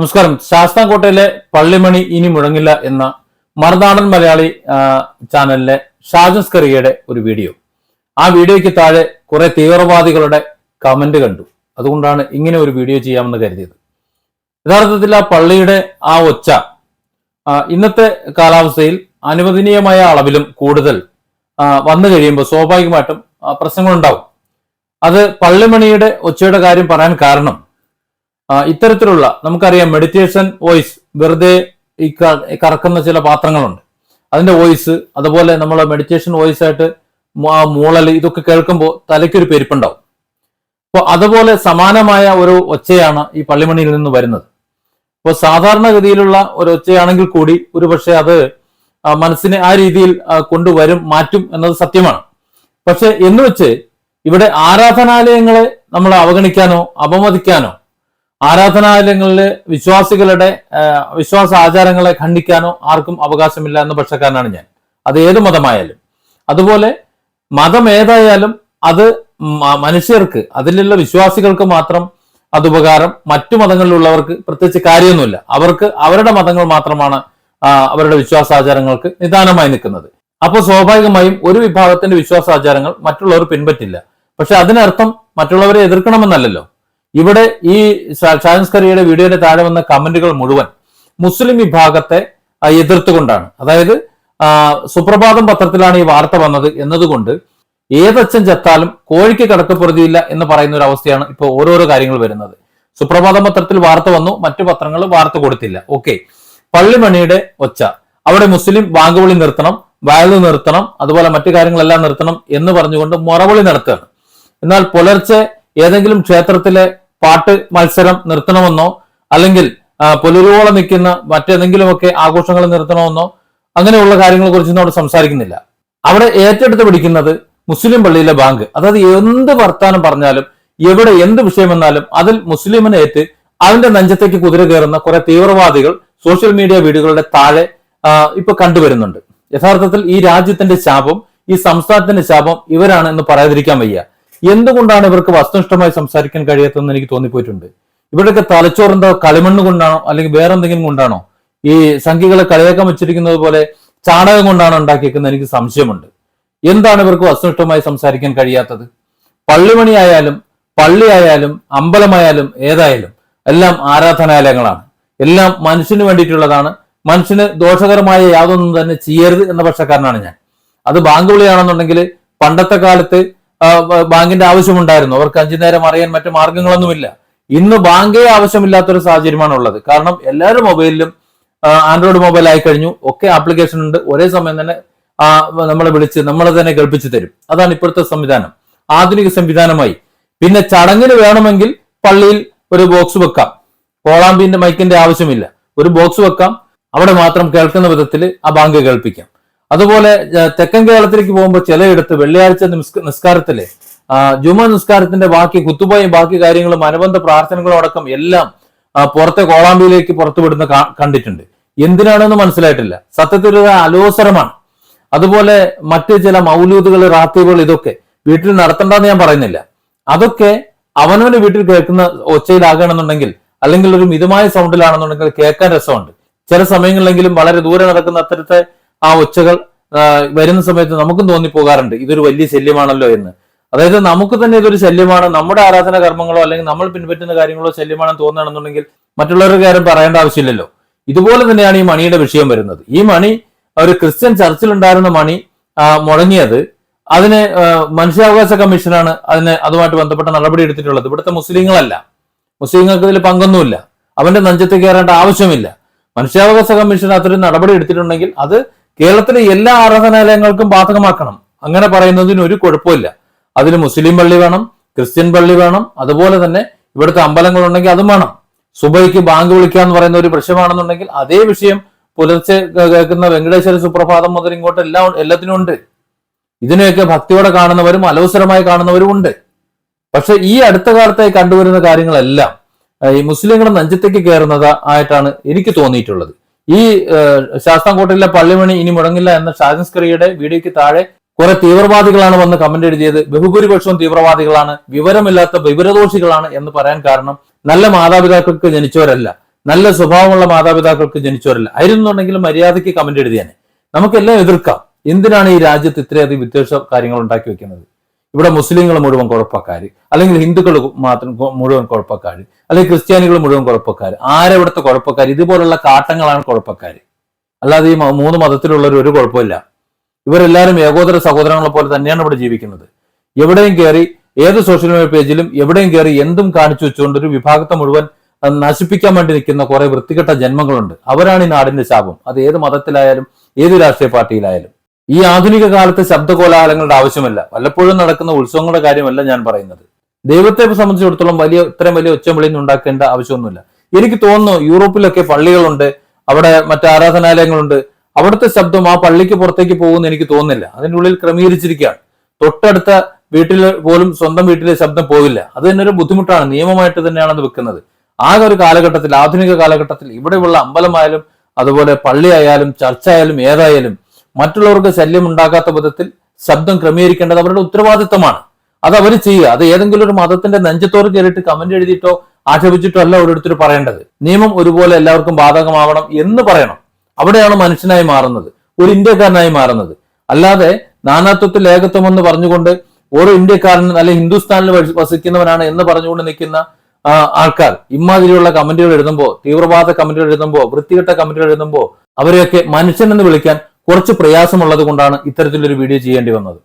നമസ്കാരം. ശാസ്താംകോട്ടയിലെ പള്ളിമണി ഇനി മുഴങ്ങില്ല എന്ന മറുനാടൻ മലയാളി ചാനലിലെ ഷാജസ് കറിയയുടെ ഒരു വീഡിയോ. ആ വീഡിയോയ്ക്ക് താഴെ കുറെ തീവ്രവാദികളുടെ കമന്റ് കണ്ടു. അതുകൊണ്ടാണ് ഇങ്ങനെ ഒരു വീഡിയോ ചെയ്യാമെന്ന് കരുതിയത്. യഥാർത്ഥത്തിൽ ആ പള്ളിയുടെ ആ ഒച്ച ഇന്നത്തെ കാലാവസ്ഥയിൽ അനുവദനീയമായ അളവിലും കൂടുതൽ വന്നു കഴിയുമ്പോൾ സ്വാഭാവികമായിട്ടും പ്രശ്നങ്ങളുണ്ടാവും. അത് പള്ളിമണിയുടെ ഒച്ചയുടെ കാര്യം പറയാൻ കാരണം ഇത്തരത്തിലുള്ള നമുക്കറിയാം മെഡിറ്റേഷൻ വോയിസ് വെറുതെ ഈ കറക്കുന്ന ചില പാത്രങ്ങളുണ്ട്. അതിന്റെ വോയിസ് അതുപോലെ നമ്മൾ മെഡിറ്റേഷൻ വോയിസ് ആയിട്ട് മൂളൽ ഇതൊക്കെ കേൾക്കുമ്പോൾ തലയ്ക്കൊരു പെരുപ്പുണ്ടാവും. അപ്പോൾ അതുപോലെ സമാനമായ ഒരു ഒച്ചയാണ് ഈ പള്ളിമണിയിൽ നിന്ന് വരുന്നത്. അപ്പോൾ സാധാരണഗതിയിലുള്ള ഒരു ഒച്ചയാണെങ്കിൽ കൂടി ഒരു പക്ഷേ അത് മനസ്സിനെ ആ രീതിയിൽ കൊണ്ടുവരും മാറ്റും എന്നത് സത്യമാണ്. പക്ഷെ എന്ന് വെച്ച് ഇവിടെ ആരാധനാലയങ്ങളെ നമ്മൾ അവഗണിക്കാനോ അപമതിക്കാനോ ആരാധനാലയങ്ങളിലെ വിശ്വാസികളുടെ വിശ്വാസ ആചാരങ്ങളെ ഖണ്ഡിക്കാനോ ആർക്കും അവകാശമില്ല എന്ന പക്ഷക്കാരനാണ് ഞാൻ. അത് ഏത് മതമായാലും. അതുപോലെ മതം ഏതായാലും അത് മനുഷ്യർക്ക് അതിലുള്ള വിശ്വാസികൾക്ക് മാത്രം അത് ഉപകാരം. മറ്റു മതങ്ങളിലുള്ളവർക്ക് പ്രത്യേകിച്ച് കാര്യമൊന്നുമില്ല. അവർക്ക് അവരുടെ മതങ്ങൾ മാത്രമാണ് അവരുടെ വിശ്വാസാചാരങ്ങൾക്ക് നിദാനമായി നിൽക്കുന്നത്. അപ്പോൾ സ്വാഭാവികമായും ഒരു വിഭാഗത്തിന്റെ വിശ്വാസാചാരങ്ങൾ മറ്റുള്ളവർ പിൻപറ്റില്ല. പക്ഷെ അതിനർത്ഥം മറ്റുള്ളവരെ എതിർക്കണമെന്നല്ലല്ലോ. ഇവിടെ ഈ ഷാൻസ്കറിയുടെ വീഡിയോയുടെ താഴെ വന്ന കമന്റുകൾ മുഴുവൻ മുസ്ലിം വിഭാഗത്തെ എതിർത്തുകൊണ്ടാണ്. അതായത് സുപ്രഭാതം പത്രത്തിലാണ് ഈ വാർത്ത വന്നത് എന്നതുകൊണ്ട് ഏതച്ഛൻ ചത്താലും കോഴിക്ക് കടക്കപ്പൊറുതിയില്ല എന്ന് പറയുന്ന ഒരു അവസ്ഥയാണ് ഇപ്പോൾ ഓരോരോ കാര്യങ്ങൾ വരുന്നത്. സുപ്രഭാതം പത്രത്തിൽ വാർത്ത വന്നു മറ്റു പത്രങ്ങൾ വാർത്ത കൊടുത്തില്ല. ഓക്കെ. പള്ളിമണിയുടെ ഒച്ച. അവിടെ മുസ്ലിം ബാങ്കുവിളി നിർത്തണം വയലു നിർത്തണം അതുപോലെ മറ്റു കാര്യങ്ങളെല്ലാം നിർത്തണം എന്ന് പറഞ്ഞുകൊണ്ട് മുറവിളി നടത്തുകയാണ്. എന്നാൽ പുലർച്ചെ ഏതെങ്കിലും ക്ഷേത്രത്തിലെ പാട്ട് മത്സരം നിർത്തണമെന്നോ അല്ലെങ്കിൽ പുലരുവോളം നിൽക്കുന്ന മറ്റേതെങ്കിലുമൊക്കെ ആഘോഷങ്ങൾ നിർത്തണമെന്നോ അങ്ങനെയുള്ള കാര്യങ്ങളെ കുറിച്ചൊന്നും അവിടെ സംസാരിക്കുന്നില്ല. അവിടെ ഏറ്റെടുത്ത് പിടിക്കുന്നത് മുസ്ലിം പള്ളിയിലെ ബാങ്ക്. അതായത് എന്ത് വർത്താനം പറഞ്ഞാലും എവിടെ എന്ത് വിഷയം വന്നാലും അതിൽ മുസ്ലിമിനെ ഏറ്റ് അതിന്റെ നെഞ്ചത്തേക്ക് കുതിര കയറുന്ന കുറെ തീവ്രവാദികൾ സോഷ്യൽ മീഡിയ വീഡിയോകളുടെ താഴെ ഇപ്പൊ കണ്ടുവരുന്നുണ്ട്. യഥാർത്ഥത്തിൽ ഈ രാജ്യത്തിന്റെ ശാപം ഈ സംസ്ഥാനത്തിന്റെ ശാപം ഇവരാണ് എന്ന് പറയാതിരിക്കാൻ വയ്യ. എന്തുകൊണ്ടാണ് ഇവർക്ക് വസ്തുനിഷ്ഠമായി സംസാരിക്കാൻ കഴിയാത്തതെന്ന് എനിക്ക് തോന്നിപ്പോയിട്ടുണ്ട്? ഇവരുടെയൊക്കെ തലച്ചോറിന്റെ കളിമണ്ണ് കൊണ്ടാണോ അല്ലെങ്കിൽ വേറെ എന്തെങ്കിലും കൊണ്ടാണോ? ഈ സംഖ്യകളെ കളിയാക്കാൻ വെച്ചിരിക്കുന്നത് പോലെ ചാണകം കൊണ്ടാണ് ഉണ്ടാക്കിയേക്കുന്നത് എനിക്ക് സംശയമുണ്ട്. എന്താണ് ഇവർക്ക് വസ്തുനിഷ്ഠമായി സംസാരിക്കാൻ കഴിയാത്തത്? പള്ളിമണിയായാലും പള്ളിയായാലും അമ്പലമായാലും ഏതായാലും എല്ലാം ആരാധനാലയങ്ങളാണ്. എല്ലാം മനുഷ്യന് വേണ്ടിയിട്ടുള്ളതാണ്. മനുഷ്യന് ദോഷകരമായ യാതൊന്നും തന്നെ ചെയ്യരുത് എന്ന പക്ഷക്കാരനാണ് ഞാൻ. അത് ബാങ്ക് വിളിയാണെന്നുണ്ടെങ്കിൽ പണ്ടത്തെ കാലത്ത് ബാങ്കിന്റെ ആവശ്യമുണ്ടായിരുന്നു. അവർക്ക് അഞ്ചു നേരം അറിയാൻ മറ്റു മാർഗങ്ങളൊന്നുമില്ല. ഇന്ന് ബാങ്കേ ആവശ്യമില്ലാത്തൊരു സാഹചര്യമാണ് ഉള്ളത് കാരണം എല്ലാവരും മൊബൈലിലും ആൻഡ്രോയിഡ് മൊബൈൽ ആയി കഴിഞ്ഞു ഒക്കെ ആപ്ലിക്കേഷൻ ഉണ്ട്. ഒരേ സമയം തന്നെ നമ്മളെ വിളിച്ച് നമ്മളെ തന്നെ കേൾപ്പിച്ചു തരും. അതാണ് ഇപ്പോഴത്തെ സംവിധാനം. ആധുനിക സംവിധാനമായി. പിന്നെ ചടങ്ങിന് വേണമെങ്കിൽ പള്ളിയിൽ ഒരു ബോക്സ് വെക്കാം. കോളാമ്പിന്റെ മൈക്കിന്റെ ആവശ്യമില്ല. ഒരു ബോക്സ് വെക്കാം. അവിടെ മാത്രം കേൾക്കുന്ന വിധത്തിൽ ആ ബാങ്ക് കേൾപ്പിക്കാം. അതുപോലെ തെക്കൻ കേരളത്തിലേക്ക് പോകുമ്പോൾ ചിലയിടത്ത് വെള്ളിയാഴ്ച നിസ്ക- നിസ്കാരത്തിലെ ജുമ നിസ്കാരത്തിന്റെ ബാക്കി കുത്തുപോയും ബാക്കി കാര്യങ്ങളും അനുബന്ധ പ്രാർത്ഥനകളും അടക്കം എല്ലാം പുറത്തെ കോളാമ്പിയിലേക്ക് പുറത്തുവിടുന്ന കണ്ടിട്ടുണ്ട്. എന്തിനാണെന്ന് മനസ്സിലായിട്ടില്ല. സത്യത്തിൽ ഒരു അലോസരമാണ്. അതുപോലെ മറ്റ് ചില മൗലൂദുകൾ റാത്തീബുകൾ ഇതൊക്കെ വീട്ടിൽ നടത്തണ്ടെന്ന് ഞാൻ പറയുന്നില്ല. അതൊക്കെ അവനവന്റെ വീട്ടിൽ കേൾക്കുന്ന ഒച്ചയിലാകണമെന്നുണ്ടെങ്കിൽ അല്ലെങ്കിൽ ഒരു മിതമായ സൗണ്ടിലാണെന്നുണ്ടെങ്കിൽ കേൾക്കാൻ രസമുണ്ട്. ചില സമയങ്ങളിലെങ്കിലും വളരെ ദൂരെ നടക്കുന്ന അത്തരത്തെ ആ ഒച്ചകൾ വരുന്ന സമയത്ത് നമുക്കും തോന്നിപ്പോകാറുണ്ട്. ഇതൊരു വലിയ ശല്യമാണല്ലോ എന്ന്. അതായത് നമുക്ക് തന്നെ ഇതൊരു ശല്യമാണ്. നമ്മുടെ ആരാധന കർമ്മങ്ങളോ അല്ലെങ്കിൽ നമ്മൾ പിൻപറ്റുന്ന കാര്യങ്ങളോ ശല്യമാണെന്ന് തോന്നുകയാണെന്നുണ്ടെങ്കിൽ മറ്റുള്ളവരുടെ കാര്യം പറയേണ്ട ആവശ്യമില്ലല്ലോ. ഇതുപോലെ തന്നെയാണ് ഈ മണിയുടെ വിഷയം വരുന്നത്. ഈ മണി ഒരു ക്രിസ്ത്യൻ ചർച്ചിലുണ്ടായിരുന്ന മണി മുടങ്ങിയത് അതിന് മനുഷ്യാവകാശ കമ്മീഷനാണ് അതിന് അതുമായിട്ട് ബന്ധപ്പെട്ട നടപടി എടുത്തിട്ടുള്ളത്. ഇവിടുത്തെ മുസ്ലിങ്ങളല്ല. മുസ്ലിങ്ങൾക്ക് ഇതിൽ പങ്കൊന്നുമില്ല. അവന്റെ നെഞ്ചത്ത് കയറേണ്ട ആവശ്യമില്ല. മനുഷ്യാവകാശ കമ്മീഷൻ അത്തരം നടപടി എടുത്തിട്ടുണ്ടെങ്കിൽ അത് കേരളത്തിലെ എല്ലാ ആരാധനാലയങ്ങൾക്കും ബാധകമാക്കണം. അങ്ങനെ പറയുന്നതിന് ഒരു കുഴപ്പമില്ല. അതിന് മുസ്ലിം പള്ളി വേണം ക്രിസ്ത്യൻ പള്ളി വേണം അതുപോലെ തന്നെ ഇവിടുത്തെ അമ്പലങ്ങളുണ്ടെങ്കിൽ അതും വേണം. സുബൈക്ക് ബാങ്ക് വിളിക്കുക എന്ന് പറയുന്ന ഒരു പ്രശ്നമാണെന്നുണ്ടെങ്കിൽ അതേ വിഷയം പുലർച്ചെ കേൾക്കുന്ന വെങ്കടേശ്വര സുപ്രഭാതം മുതൽ ഇങ്ങോട്ട് എല്ലാം എല്ലാത്തിനും ഉണ്ട്. ഇതിനെയൊക്കെ ഭക്തിയോടെ കാണുന്നവരും അലോസരമായി കാണുന്നവരും ഉണ്ട്. പക്ഷെ ഈ അടുത്ത കാലത്തായി കണ്ടുവരുന്ന കാര്യങ്ങളെല്ലാം ഈ മുസ്ലിങ്ങളുടെ നഞ്ചത്തേക്ക് കയറുന്നത് ആയിട്ടാണ് എനിക്ക് തോന്നിയിട്ടുള്ളത്. ഈ ശാസ്താംകോട്ടയിലെ പള്ളിമണി ഇനി മുടങ്ങില്ല എന്ന ഷാജൻസ്കറിയുടെ വീഡിയോയ്ക്ക് താഴെ കുറെ തീവ്രവാദികളാണ് വന്ന് കമന്റ് എഴുതിയത്. ബഹുഭൂരിപക്ഷവും തീവ്രവാദികളാണ്. വിവരമില്ലാത്ത വിവരദോഷികളാണ് എന്ന് പറയാൻ കാരണം നല്ല മാതാപിതാക്കൾക്ക് ജനിച്ചവരല്ല. നല്ല സ്വഭാവമുള്ള മാതാപിതാക്കൾക്ക് ജനിച്ചവരല്ല. ആയിരുന്നുണ്ടെങ്കിൽ മര്യാദയ്ക്ക് കമന്റ് എഴുതിയാനെ. നമുക്കെല്ലാം എതിർക്കാം. എന്തിനാണ് ഈ രാജ്യത്ത് ഇത്രയധികം വിദ്വേഷ കാര്യങ്ങൾ ഉണ്ടാക്കി വെക്കുന്നത്? ഇവിടെ മുസ്ലിങ്ങൾ മുഴുവൻ കുഴപ്പക്കാർ അല്ലെങ്കിൽ ഹിന്ദുക്കൾ മാത്രം മുഴുവൻ കുഴപ്പക്കാർ അല്ലെങ്കിൽ ക്രിസ്ത്യാനികൾ മുഴുവൻ കുഴപ്പക്കാർ ആരവിടുത്തെ കുഴപ്പക്കാർ ഇതുപോലുള്ള കാട്ടങ്ങളാണ് കുഴപ്പക്കാർ അല്ലാതെ ഈ മൂന്ന് മതത്തിലുള്ളവർ ഒരു കുഴപ്പമില്ല. ഇവരെല്ലാവരും ഏകോദര സഹോദരങ്ങളെ പോലെ തന്നെയാണ് ഇവിടെ ജീവിക്കുന്നത്. എവിടെയും കയറി ഏത് സോഷ്യൽ മീഡിയ പേജിലും എവിടെയും കയറി എന്തും കാണിച്ചു വെച്ചുകൊണ്ട് ഒരു വിഭാഗത്തെ മുഴുവൻ നശിപ്പിക്കാൻ വേണ്ടി നിൽക്കുന്ന കുറെ വൃത്തികെട്ട ജന്മങ്ങളുണ്ട്. അവരാണ് ഈ നാടിന്റെ ശാപം. അത് ഏത് മതത്തിലായാലും ഏത് രാഷ്ട്രീയ പാർട്ടിയിലായാലും. ഈ ആധുനിക കാലത്ത് ശബ്ദകോലാഹലങ്ങളുടെ ആവശ്യമല്ല. വല്ലപ്പോഴും നടക്കുന്ന ഉത്സവങ്ങളുടെ കാര്യമല്ല ഞാൻ പറയുന്നത്. ദൈവത്തെ സംബന്ധിച്ചിടത്തോളം വലിയ ഇത്രയും വലിയ ഒച്ചവിളിയൊന്നും ഉണ്ടാക്കേണ്ട ആവശ്യമൊന്നുമില്ല. എനിക്ക് തോന്നുന്നു യൂറോപ്പിലൊക്കെ പള്ളികളുണ്ട് അവിടെ മറ്റ് ആരാധനാലയങ്ങളുണ്ട്. അവിടുത്തെ ശബ്ദം ആ പള്ളിക്ക് പുറത്തേക്ക് പോകുമെന്ന് എനിക്ക് തോന്നുന്നില്ല. അതിന്റെ ഉള്ളിൽ ക്രമീകരിച്ചിരിക്കുകയാണ്. തൊട്ടടുത്ത വീട്ടിൽ പോലും സ്വന്തം വീട്ടിലെ ശബ്ദം പോവില്ല അത് തന്നെ ഒരു ബുദ്ധിമുട്ടാണ്. നിയമമായിട്ട് തന്നെയാണ് അത് വെക്കുന്നത്. ആകെ ഒരു കാലഘട്ടത്തിൽ ആധുനിക കാലഘട്ടത്തിൽ ഇവിടെയുള്ള അമ്പലമായാലും അതുപോലെ പള്ളിയായാലും ചർച്ച ആയാലും ഏതായാലും മറ്റുള്ളവർക്ക് ശല്യം ഉണ്ടാക്കാത്ത വിധത്തിൽ ശബ്ദം ക്രമീകരിക്കേണ്ടത് അവരുടെ ഉത്തരവാദിത്തമാണ്. അത് അവർ ചെയ്യുക. അത് ഏതെങ്കിലും ഒരു മതത്തിന്റെ നെഞ്ചത്തോട് കയറിയിട്ട് കമന്റ് എഴുതിയിട്ടോ ആക്ഷേപിച്ചിട്ടോ അല്ല ഓരോരുത്തർ പറയേണ്ടത്. നിയമം ഒരുപോലെ എല്ലാവർക്കും ബാധകമാവണം എന്ന് പറയണം. അവിടെയാണ് മനുഷ്യനായി മാറുന്നത്. ഒരു ഇന്ത്യക്കാരനായി മാറുന്നത്. അല്ലാതെ നാനാത്വത്തിൽ ഏകത്വം എന്ന് പറഞ്ഞുകൊണ്ട് ഓരോ ഇന്ത്യക്കാരൻ അല്ലെ ഹിന്ദുസ്ഥാനിൽ വസിക്കുന്നവനാണ് എന്ന് പറഞ്ഞുകൊണ്ട് നിൽക്കുന്ന ആൾക്കാർ ഇമാതിരിയുള്ള കമന്റുകൾ എഴുതുമ്പോൾ തീവ്രവാദ കമന്റുകൾ എഴുതുമ്പോൾ വൃത്തികെട്ട കമന്റുകൾ എഴുതുമ്പോൾ അവരെയൊക്കെ മനുഷ്യൻ എന്ന് വിളിക്കാൻ കുറച്ച് പ്രയാസമുള്ളത് കൊണ്ടാണ് ഇത്തരത്തിലൊരു വീഡിയോ ചെയ്യേണ്ടി വന്നത്.